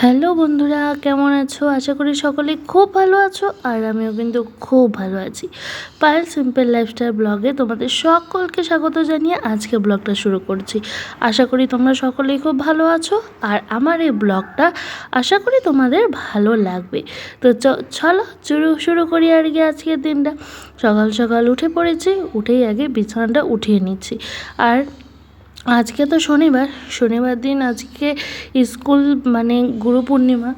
Hello বন্ধুরা, কেমন আছো? আশা করি সকলে খুব ভালো আছো আর আমিও কিন্তু খুব ভালো আছি। পায়েল সিম্পল লাইফস্টাইল ব্লগে তোমাদের সকলকে স্বাগত জানিয়ে আজকে ব্লগটা শুরু করছি। আশা করি তোমরা সকলেই খুব ভালো আছো আর আমার এই ব্লগটা আশা করি তোমাদের ভালো লাগবে। তো চলো শুরু শুরু করি আর কি আজকের দিনটা। সকাল সকাল উঠে পড়েছি, উঠেই আগে বিছানাটা উঠিয়ে নিচ্ছি। আর আজকে তো শনিবার শনিবার দিন আজকে স্কুল মানে গুরু পূর্ণিমা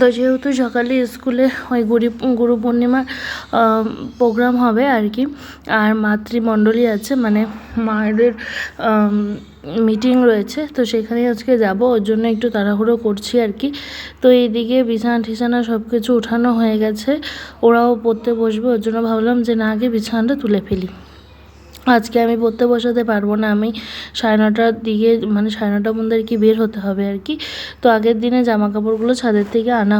তো যেহেতু সকালে স্কুলে ওই গুরু গুরু পূর্ণিমার প্রোগ্রাম হবে আর কি, আর মাতৃমণ্ডলী আছে মানে মায়েদের মিটিং রয়েছে, তো সেখানে আজকে যাব, ওর জন্য একটু তাড়াহুড়ো করছি আর কি। তো এইদিকে বিছানা টিছানা সব কিছু উঠানো হয়ে গেছে, ওরাও পড়তে বসবে, ওর জন্য ভাবলাম যে না আগে বিছানাটা তুলে ফেলি। আজকে আমি পড়তে বসাতে পারব না। আমি সাড়ে নটার দিকে মানে সাড়ে নটা পর্যন্ত আর কি বের হতে হবে আর কি। তো আগের দিনে জামা কাপড়গুলো ছাদের থেকে আনা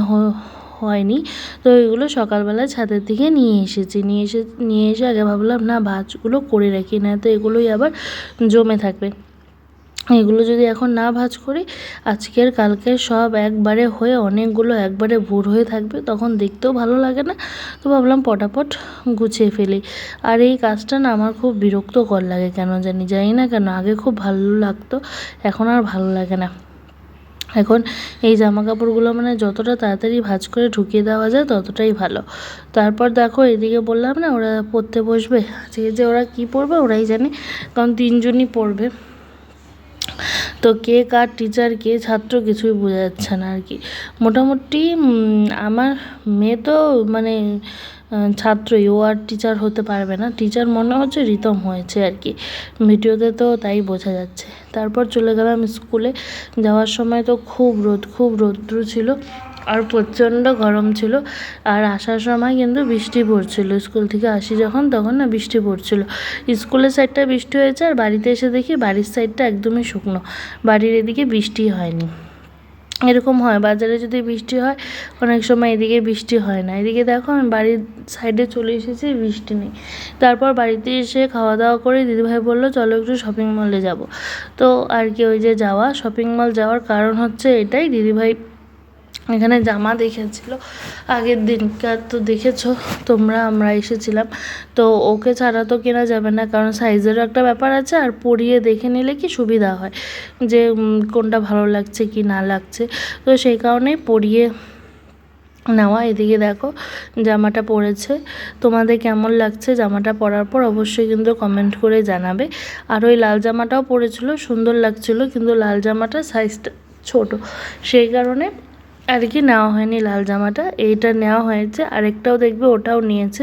হয়নি। তো এগুলো সকালবেলা ছাদের থেকে নিয়ে এসেছি। নিয়ে এসে নিয়ে এসে আগে ভাবলাম, না ভাজগুলো করে রাখি, না তো এগুলোই আবার জমে থাকবে। এগুলো যদি এখন না ভাজ করি, আজকের কালকের সব একবারে হয়ে অনেকগুলো একবারে ভোর হয়ে থাকবে, তখন দেখতেও ভালো লাগে না। তো ভাবলাম পটাপট গুছিয়ে ফেলি। আর এই কাজটা না আমার খুব বিরক্তকর লাগে, কেন জানি জানি না কেন। আগে খুব ভালো লাগতো, এখন আর ভালো লাগে না। এখন এই জামা কাপড়গুলো মানে যতটা তাড়াতাড়ি ভাঁজ করে ঢুকিয়ে দেওয়া যায়, ততটাই ভালো। তারপর দেখো এদিকে বললাম না, ওরা পড়তে বসবে। আজকে যে ওরা কি পড়বে ওরাই জানে, কারণ তিনজনই পড়বে তো কে কার টিচার কে ছাত্র কিছুই বোঝা যাচ্ছে না আর কি। মোটামুটি আমার মেয়ে তো মানে ছাত্রই, ও আর টিচার হতে পারবে না। টিচার মনে হচ্ছে রিতম হয়েছে আর কি। ভিডিওতে তো তাই বোঝা যাচ্ছে। তারপর চলে গেলাম স্কুলে। যাওয়ার সময় তো খুব রোদ, খুব রৌদ্র ছিল। আর প্রচণ্ড গরম ছিল আর আসার সময় কিন্তু বৃষ্টি পড়ছিল। স্কুল থেকে আসি যখন, তখন না বৃষ্টি পড়ছিল। স্কুলের সাইডটা বৃষ্টি হয়েছে আর বাড়িতে এসে দেখি বাড়ির সাইডটা একদমই শুকনো। বাড়ির এদিকে বৃষ্টি হয়নি। এরকম হয়, বাজারে যদি বৃষ্টি হয়, অনেক সময় এদিকে বৃষ্টি হয় না। এদিকে দেখো আমি বাড়ির সাইডে চলে এসেছি, বৃষ্টি নেই। তারপর বাড়িতে এসে খাওয়া দাওয়া করে দিদিভাই বলল, চলো একটু শপিং মলে যাব। তো আর কি ওই যে যাওয়া শপিং মল যাওয়ার কারণ হচ্ছে এটাই। দিদিভাই এখানে জামা দেখেছিল। আগের দিনকার তো দেখেছ, তোমরা, আমরা এসেছিলাম। তো ওকে ছাড়া তো কেনা যাবে না, কারণ সাইজেরও একটা ব্যাপার আছে, আর পরিয়ে দেখে নিলে কি সুবিধা হয়, যে কোনটা ভালো লাগছে কি না লাগছে। তো সেই কারণেই পরিয়ে নেওয়া। এদিকে দেখো, জামাটা পরেছে। তোমাদের কেমন লাগছে জামাটা পরার পর অবশ্যই কিন্তু কমেন্ট করে জানাবে। আর ওই লাল জামাটাও পরেছিল, সুন্দর লাগছিল, কিন্তু লাল জামাটা সাইজটা ছোট। সেই কারণে আর কি নেওয়া হয়নি লাল জামাটা, এইটা নেওয়া হয়েছে। আরেকটাও দেখবে, ওটাও নিয়েছে।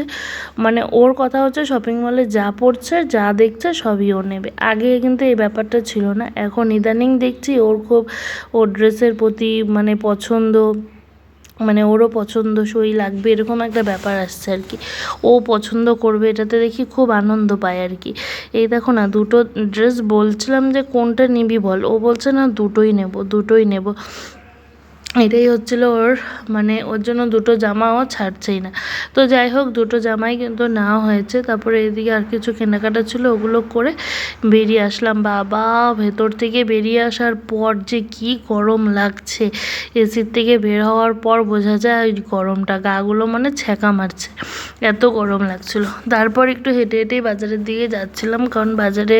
মানে ওর কথা হচ্ছে শপিং মলে যা পড়ছে, যা দেখছে, সবই ও নেবে। আগে কিন্তু এই ব্যাপারটা ছিল না। এখন ইদানিং দেখছি, ওর খুব, ওর ড্রেসের প্রতি মানে পছন্দ মানে ওরও পছন্দসই লাগবে, এরকম একটা ব্যাপার আসছে আর কি। ও পছন্দ করবে, এটাতে দেখি খুব আনন্দ পায় আর কি। এই দেখো না, দুটো ড্রেস বলছিলাম যে কোনটা নিবি বল? ও বলছে, না, দুটোই নেব দুটোই নেব। এটাই হচ্ছিল ওর মানে ওর জন্য দুটো জামাও ছাড়ছেই না। তো যাই হোক, দুটো জামাই কিন্তু নেওয়া হয়েছে। তারপরে এদিকে আর কিছু কেনাকাটা ছিল, ওগুলো করে বেরিয়ে আসলাম। বাবা, ভেতর থেকে বেরিয়ে আসার পর যে কি গরম লাগছে। এসির থেকে বের হওয়ার পর বোঝা যায় ওই গরমটা, গাগুলো মানে ছ্যাঁকা মারছে। এত গরম লাগছিল। তারপর একটু হেঁটে হেঁটেই বাজারের দিকে যাচ্ছিলাম, কারণ বাজারে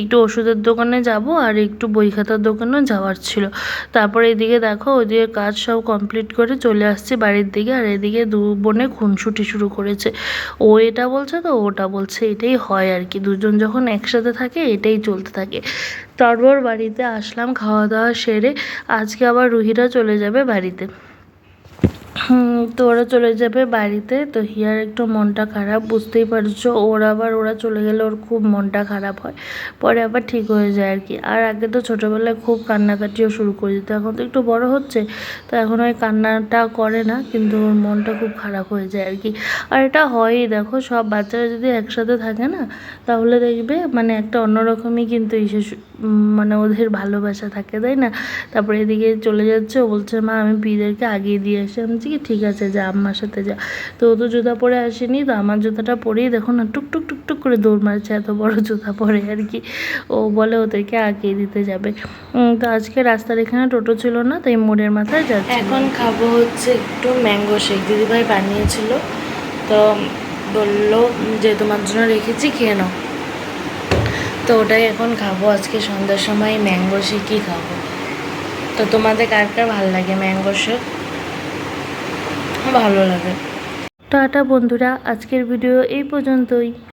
একটু ওষুধের দোকানে যাব আর একটু বই খাতার দোকানেও যাওয়ার ছিল। তারপরে এদিকে দেখো ওদিকে কাজ সব কমপ্লিট করে চলে আসছি বাড়ির দিকে। আর এদিকে দু বোনে খুনসুটি শুরু করেছে। ও এটা বলছে তো, ওটা বলছে, এটাই হয় আর কি। দুজন যখন একসাথে থাকে, এটাই চলতে থাকে। তারপর বাড়িতে আসলাম, খাওয়া দাওয়া সেরে আজকে আবার রুহিরা চলে যাবে বাড়িতে। তো ওরা চলে যাবে বাড়িতে। তো হিয়ার একটু মনটা খারাপ, বুঝতেই পারছ। ওর আবার, ওরা চলে গেলে ওর খুব মনটা খারাপ হয়। পরে আবার ঠিক হয়ে যায় আর কি। আর আগে তো ছোটোবেলায় খুব কান্নাকাটিও শুরু করে দিত। এখন তো একটু বড় হচ্ছে, তো এখন ওই কান্নাটা করে না, কিন্তু ওর মনটা খুব খারাপ হয়ে যায় আর কি। আর এটা হয়ই, দেখো, সব বাচ্চারা যদি একসাথে থাকে না, তাহলে দেখবে মানে একটা অন্যরকমই কিন্তু ইসে মানে ওদের ভালোবাসা থাকে, তাই না? তারপরে এদিকে চলে যাচ্ছে বলছে, মা, আমি পিদেরকে আগিয়ে দিয়ে আসি। আমি কি ঠিক আছে যা আম্মার সাথে যা। তো ও তো জুতা পরে আসেনি, তো আমার জুতাটা পরেই দেখো না, টুক টুক করে দৌড় মারছে, এত বড় জুতা পরে আর কি। ও বলে ওদেরকে আগিয়ে দিতে যাবে। তো আজকে রাস্তার এখানে টোটো ছিল না, তাই মোড়ের মাথায় যাচ্ছে এখন খাব হচ্ছে একটু ম্যাঙ্গো শেক। দিদিভাই বানিয়েছিল, তো বলল যে তোমার জন্য রেখেছি, খেয়ে নাও। তো ওটাই এখন খাব, আজকে সন্ধ্যার সময় ম্যাঙ্গো শেকই খাব। তো তোমাদের কার কার ভালো লাগে ম্যাঙ্গো শেক? ভালো লাগে। টাটা বন্ধুরা আজকের ভিডিও এই পর্যন্তই।